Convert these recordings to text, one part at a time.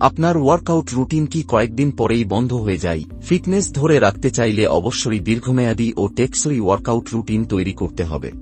আপনার workout routine কি কয়েকদিন পরেই বন্ধ হয়ে যায়? ফিটনেস ধরে রাখতে চাইলে অবশ্যই দীর্ঘমেয়াদী ও টেকসই ওয়ার্কআউট রুটিন তৈরি করতে হবে।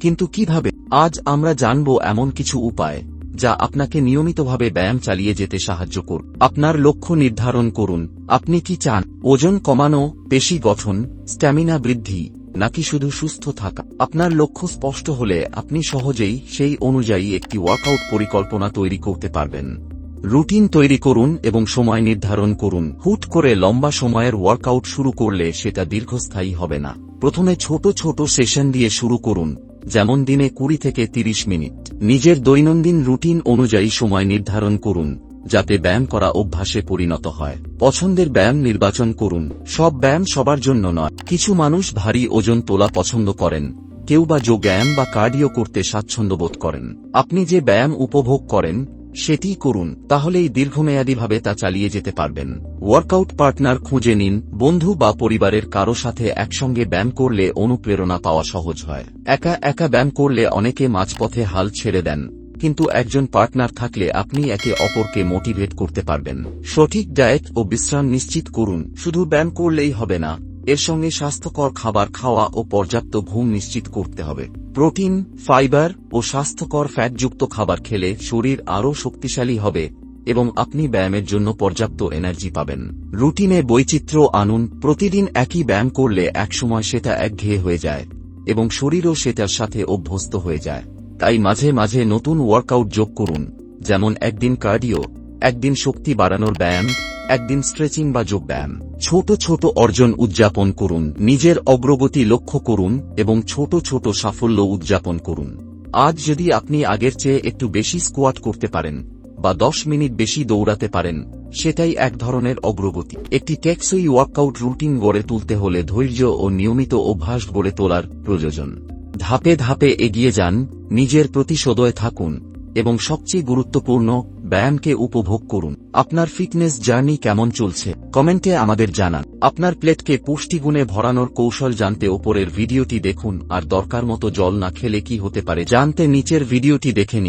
কিন্তু কীভাবে? আজ আমরা জানব এমন কিছু উপায়, যা আপনাকে নিয়মিতভাবে ব্যায়াম চালিয়ে যেতে সাহায্য করুন আপনার লক্ষ্য নির্ধারণ করুন, আপনি কি চান? ওজন কমানো, পেশি গঠন স্ট্যামিনা বৃদ্ধি, নাকি শুধু সুস্থ থাকা? আপনার লক্ষ্য স্পষ্ট হলে আপনি সহজেই সেই অনুযায়ী একটি ওয়ার্কআউট পরিকল্পনা তৈরি করতে পারবেন। রুটিন তৈরি করুন এবং সময় নির্ধারণ করুন। হুট করে লম্বা সময়ের ওয়ার্কআউট শুরু করলে সেটা দীর্ঘস্থায়ী হবে না। প্রথমে ছোট ছোট সেশন দিয়ে শুরু করুন, যেমন দিনে কুড়ি থেকে ৩০ মিনিট। নিজের দৈনন্দিন রুটিন অনুযায়ী সময় নির্ধারণ করুন, যাতে ব্যায়াম করা অভ্যাসে পরিণত হয়। পছন্দের ব্যায়াম নির্বাচন করুন। সব ব্যায়াম সবার জন্য নয়। কিছু মানুষ ভারী ওজন তোলা পছন্দ করেন। কেউ বা যোগ ব্যায়াম বা কার্ডিও করতে স্বাচ্ছন্দ্য বোধ করেন। আপনি যে ব্যায়াম উপভোগ করেন সেটি করুন, তাহলেই দীর্ঘমেয়াদীভাবে তা চালিয়ে যেতে পারবেন। ওয়ার্কআউট পার্টনার খুঁজে নিন, বন্ধু বা পরিবারের কারও সাথে একসঙ্গে ব্যায়াম করলে অনুপ্রেরণা পাওয়া সহজ হয়। একা একা ব্যায়াম করলে অনেকে মাঝপথে হাল ছেড়ে দেন, কিন্তু একজন পার্টনার থাকলে আপনি একে অপরকে মোটিভেট করতে পারবেন। সঠিক ডায়েট ও বিশ্রাম নিশ্চিত করুন, শুধু ব্যায়াম করলেই হবে না, এর সঙ্গে স্বাস্থ্যকর খাবার খাওয়া ও পর্যাপ্ত ঘুম নিশ্চিত করতে হবে। প্রোটিন, ফাইবার ও স্বাস্থ্যকর ফ্যাটযুক্ত খাবার খেলে শরীর আরও শক্তিশালী হবে এবং আপনি ব্যায়ামের জন্য পর্যাপ্ত এনার্জি পাবেন। রুটিনে বৈচিত্র্য আনুন, প্রতিদিন একই ব্যায়াম করলে একসময় সেটা একঘেয়ে হয়ে যায় এবং শরীরও সেটার সাথে অভ্যস্ত হয়ে যায়। তাই মাঝে মাঝে নতুন ওয়ার্কআউট যোগ করুন, যেমন একদিন কার্ডিও, একদিন শক্তি বাড়ানোর ব্যায়াম, একদিন স্ট্রেচিং বা যোগ ব্যায়াম। ছোট ছোট অর্জন উদযাপন করুন, নিজের অগ্রগতি লক্ষ্য করুন, এবং ছোট ছোট সাফল্য উদযাপন করুন। আজ যদি আপনি আগের চেয়ে একটু বেশি স্কোয়াট করতে পারেন, বা দশ মিনিট বেশি দৌড়াতে পারেন, সেটাই এক ধরনের অগ্রগতি। একটি টেকসই ওয়ার্কআউট রুটিন গড়ে তুলতে হলে ধৈর্য ও নিয়মিত অভ্যাস গড়ে তোলার প্রয়োজন। ধাপে ধাপে এগিয়ে যান, নিজের প্রতি সদয় থাকুন, এবং সবচেয়ে গুরুত্বপূর্ণ ব্যায়ামকে উপভোগ করুন। আপনার ফিটনেস জার্নি কেমন চলছে? কমেন্টে আমাদের জানান। আপনার প্লেটকে পুষ্টিগুণে ভরানোর কৌশল জানতে ওপরের ভিডিওটি দেখুন, আর দরকার মতো জল না খেলে কি হতে পারে জানতে নিচের ভিডিওটি দেখে